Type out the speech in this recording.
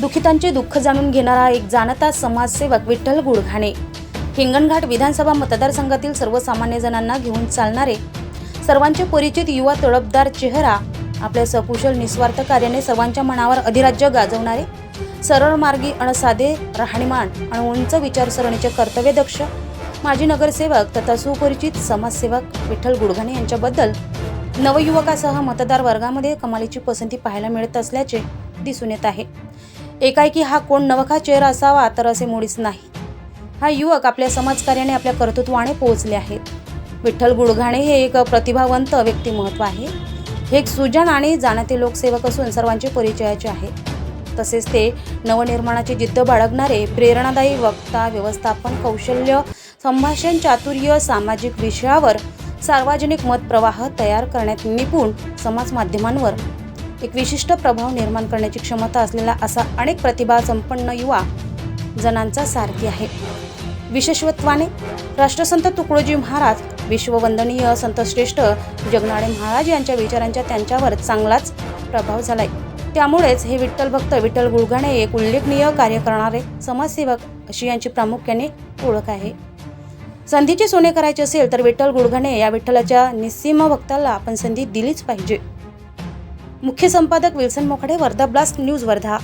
दुखितांचे दुःख जाणून घेणारा एक जाणता समाजसेवक विठ्ठल गुडघाणे. हिंगणघाट विधानसभा मतदारसंघातील सर्वसामान्य जणांना घेऊन चालणारे सर्वांचे परिचित युवा तडपदार चेहरा आपल्या सकुशल निस्वार्थ कार्याने सर्वांच्या मनावर अधिराज्य गाजवणारे सरळ मार्गी आणि साधे राहणीमान आणि उंच विचारसरणीचे कर्तव्यदक्ष माजी नगरसेवक तथा सुपरिचित समाजसेवक विठ्ठल गुडघाणे यांच्याबद्दल नवयुवकासह मतदार वर्गामध्ये कमालीची पसंती पाहायला मिळत असल्याचे दिसून येत आहे. एकाएकी हा कोण नवखा चेहरा असावा तर असे मुळीच नाही. हा युवक आपल्या समाजकार्याने आपल्या कर्तृत्वाने पोहोचले आहेत. विठ्ठल गुडघाणे हे एक प्रतिभावंत व्यक्तिमत्व आहे. हे एक सुजन आणि जाणते लोकसेवक असून सर्वांचे परिचयाचे आहे. तसेच ते नवनिर्माणाची जिद्द बाळगणारे प्रेरणादायी वक्ता व्यवस्थापन कौशल्य संभाषण चातुर्य सामाजिक विषयावर सार्वजनिक मतप्रवाह तयार करण्यात निपुण समाज माध्यमांवर एक विशिष्ट प्रभाव निर्माण करण्याची क्षमता असलेला असा अनेक प्रतिभा संपन्न युवा जणांचा सारथी आहे. विशेषत्वाने राष्ट्रसंत तुकडोजी महाराज विश्ववंदनीय संतश्रेष्ठ जगनाडे महाराज यांच्या विचारांच्या त्यांच्यावर चांगलाच प्रभाव झालाय. त्यामुळेच हे विठ्ठल भक्त विठ्ठल गुळगाणे एक उल्लेखनीय कार्य करणारे समाजसेवक अशी यांची प्रामुख्याने ओळख आहे. संधीची सोने करायची असेल तर विठ्ठल गुळघणे या विठ्ठलाच्या निस्सीम भक्ताला आपण संधी दिलीच पाहिजे. मुख्य संपादक Wilson Mokhade Wardha blast news Wardha